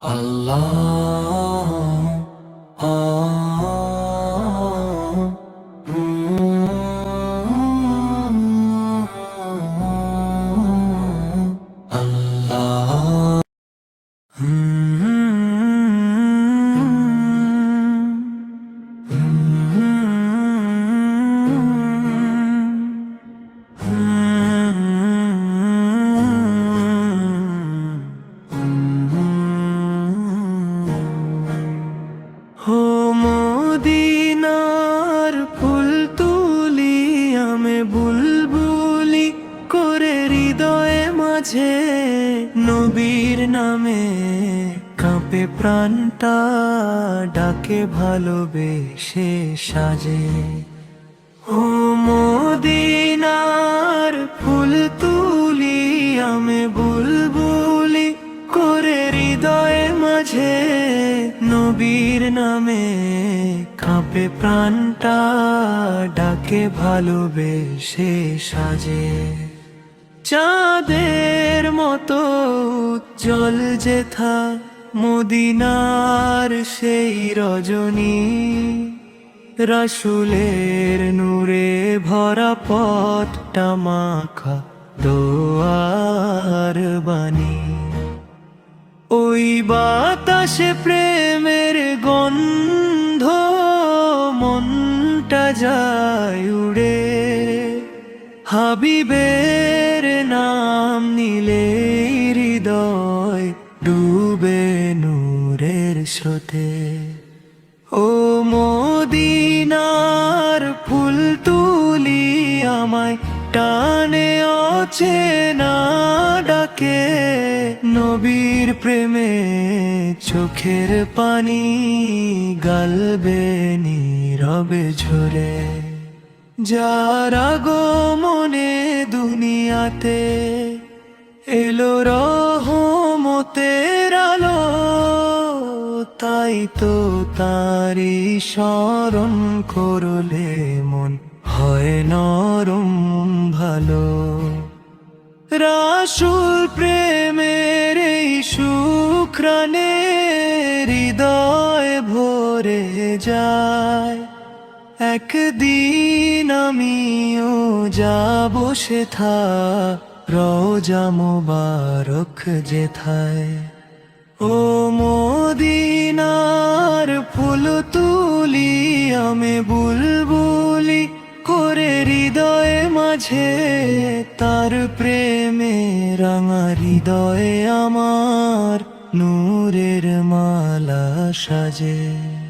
Allah. মাঝে নবীর নামে কাঁপে প্রাণটা, ডাকে ভালোবেসে সাজে। ও মদিনার ফুল তুলি, আমি বুলবুলি করে হৃদয়ে মাঝে নবীর নামে কাঁপে প্রাণটা, ডাকে ভালোবেসে সাজে। চাঁদের মতো জল যেথা মদিনার সেই রজনী। রসুলের নূরে ভরা পথটা মাখা দোয়ার বাণী। ওই বাতাসে প্রেমের গন্ধ মনটা যায় উড়ে হাবিবের নাম নিলে হৃদয় ডুবে নূরের স্রোতে। ও মদিনার ফুল তুলি আমায় টানে অচেনা ডাকে, নবীর প্রেমে চোখের পানি গালবে নীরবে ঝরে। যারা গো মনে দুনিয়াতে এলো রহমতের আলো, তাই তো তারি স্মরণ করলে মন হয় নরম ভালো। রাসুল প্রেমের এই সুখ্রানে হৃদয় ভরে যায়। একদিন আমিও যাব সেথা রোজা মোবারক যেথায়। ও মদিনার ফুল তুলি আমি বুলবুলি করে হৃদয়ে মাঝে, তার প্রেমে রাঙা হৃদয়ে আমার নূরের মালা সাজে।